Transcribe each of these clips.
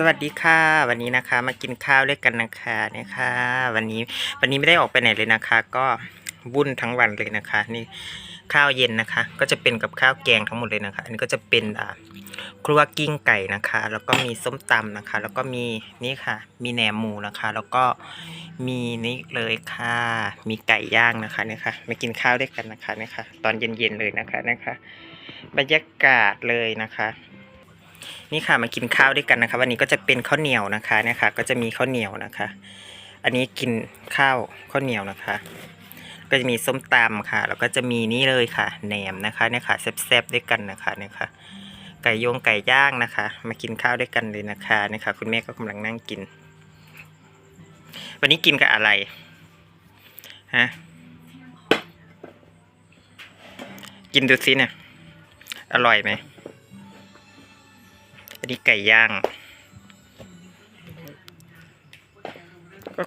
สวัสดีค่ะ วันนี้นะคะมากินข้าวด้วยกันนะคะนี่ยค่ะวันนี้วันนี้ไม่ได้ออกไปไหนเลยนะคะ ก็วุ่นทั้งวันเลยนะคะ นี่ข้าวเย็นนะคะ ก็จะเป็นกับข้าวแกงทั้งหมดเลยนะคะ อันนี้ก็จะเป็นอ่าครัวกิ้งไก่นะคะ แล้วก็มีส้มตำนะคะ แล้วก็มีนี่ค่ะ มีแหนมหมูนะคะ แล้วก็มีนี่เลยค่ะ มีไก่ย่างนะคะเนี่ยค่ะมากินข้าวด้วยกันนะคะเนี่ยค่ะ ตอนเย็นๆเลยนะคะนี่ยค่ะบรรยากาศเลยนะคะ นี่ค่ะมากินข้าวด้วยกันนะคะ วันนี้ก็จะเป็นข้าวเหนียวนะคะเนี่ยค่ะก็จะมีข้าวเหนียวนะคะ อันนี้กินข้าวข้าวเหนียวนะคะ ก็จะมีส้มตำค่ะ แล้วก็จะมีนี่เลยค่ะแหนมนะคะเนี่ยค่ะแซ่บๆด้วยกันนะคะเนี่ยค่ะไก่ยงไก่ย่างนะคะ มากินข้าวด้วยกันเลยนะคะเนี่ยค่ะ คุณแม่ก็กำลังนั่งกิน วันนี้กินกับอะไรฮะกินดูสิเนี่ยอร่อยไหม อันนี้ไก่ย่างก็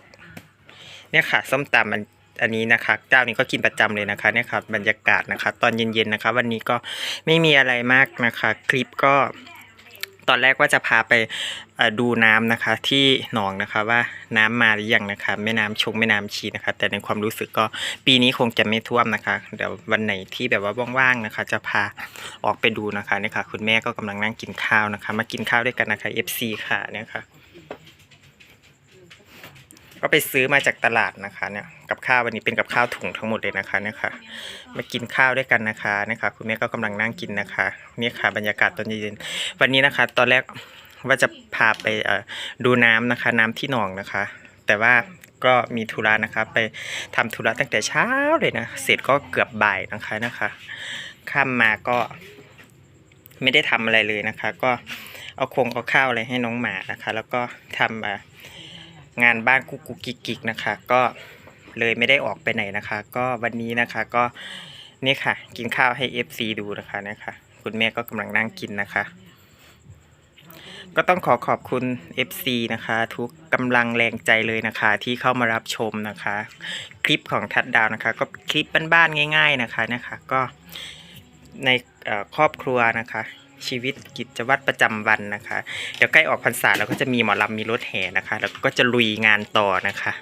เนี่ยค่ะ ส้มตำมันอันนี้นะคะเจ้านี้ก็กินประจำเลยนะคะเนี่ยค่ะบรรยากาศนะคะ ตอนเย็นๆนะคะ วันนี้ก็ไม่มีอะไรมากนะคะ คลิปก็ ตอนแรกว่าจะพาไปดูน้ำนะคะ ที่หนองนะคะว่าน้ำมาหรือยังนะคะแม่น้ำชงแม่น้ำชีนะคะ แต่ในความรู้สึกก็ปีนี้คงจะไม่ท่วมนะคะ เดี๋ยววันไหนที่แบบว่าว่างๆนะคะ จะพาออกไปดูนะคะนี่ค่ะ คุณแม่ก็กำลังนั่งกินข้าวนะคะ มากินข้าวด้วยกันนะคะ FC ค่ะเนี่ยค่ะ ก็ไปซื้อมาจากตลาดนะคะเนี่ยกับข้าววันนี้เป็นกับข้าวถุงทั้งหมดเลยนะคะเนี่ยค่ะมากินข้าวด้วยกันนะคะเนี่ยค่ะคุณแม่ก็กำลังนั่งกินนะคะนี่ค่ะบรรยากาศตอนเย็นวันนี้นะคะ ตอนแรกว่าจะพาไปดูน้ำนะคะ น้ำที่หนองนะคะ แต่ว่าก็มีธุระนะคะ ไปทำธุระตั้งแต่เช้าเลยนะเสร็จก็เกือบบ่ายนะคะนะคะข้ามมาก็ไม่ได้ทำอะไรเลยนะคะ ก็เอาคงเอาข้าวอะไรให้น้องหมานะคะ แล้วก็ทำอ่า งานบ้านกุกกุกกิกกิกนะคะ ก็เลยไม่ได้ออกไปไหนนะคะ ก็วันนี้นะคะก็นี่ค่ะ กินข้าวให้ FC ดูนะคะนะคะคุณแม่ก็กำลังนั่งกินนะคะ ก็ต้องขอขอบคุณ FC นะคะ ทุกกำลังแรงใจเลยนะคะ ที่เข้ามารับชมนะคะ คลิปของทัดดาวนะคะ ก็คลิปบ้านๆง่าย ๆนะคะนะคะ ก็ในครอบครัวนะคะ ชีวิตกิจวัตรประจำวันนะคะ เดี๋ยวใกล้ออกพรรษาเราก็จะมีหมอลำมีรถแห่นะคะ แล้วก็จะลุยงานต่อนะคะ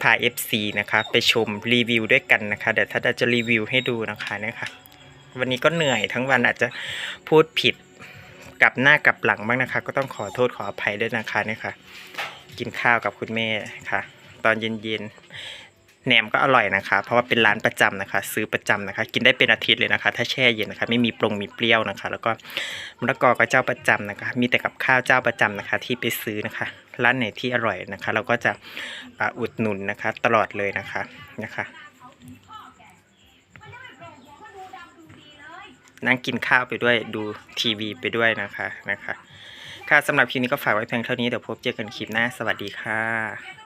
พา FC นะคะ ไปชมรีวิวด้วยกันนะคะเดี๋ยวถ้าจะรีวิวให้ดูนะคะนะคะวันนี้ก็เหนื่อยทั้งวันอาจจะพูดผิดกลับหน้ากลับหลังบ้างนะคะ ก็ต้องขอโทษขออภัยด้วยนะคะเนี่ยค่ะ กินข้าวกับคุณแม่ค่ะ ตอนเย็นๆ แหนมก็อร่อยนะคะ เพราะว่าเป็นร้านประจำนะคะ ซื้อประจำนะคะ กินได้เป็นอาทิตย์เลยนะคะ ถ้าแช่เย็นนะคะ ไม่มีปรุงมีเปรี้ยวนะคะ แล้วก็มะละกอก็เจ้าประจำนะคะ มีแต่กับข้าวเจ้าประจำนะคะ ที่ไปซื้อนะคะร้านไหนที่อร่อยนะคะ เราก็จะอุดหนุนนะคะ ตลอดเลยนะคะนะคะนั่งกินข้าวไปด้วยดูทีวีไปด้วยนะคะนะคะ ค่ะสำหรับคลิปนี้ก็ฝากไว้เพียงเท่านี้เดี๋ยวพบเจอกันคลิปหน้าสวัสดีค่ะ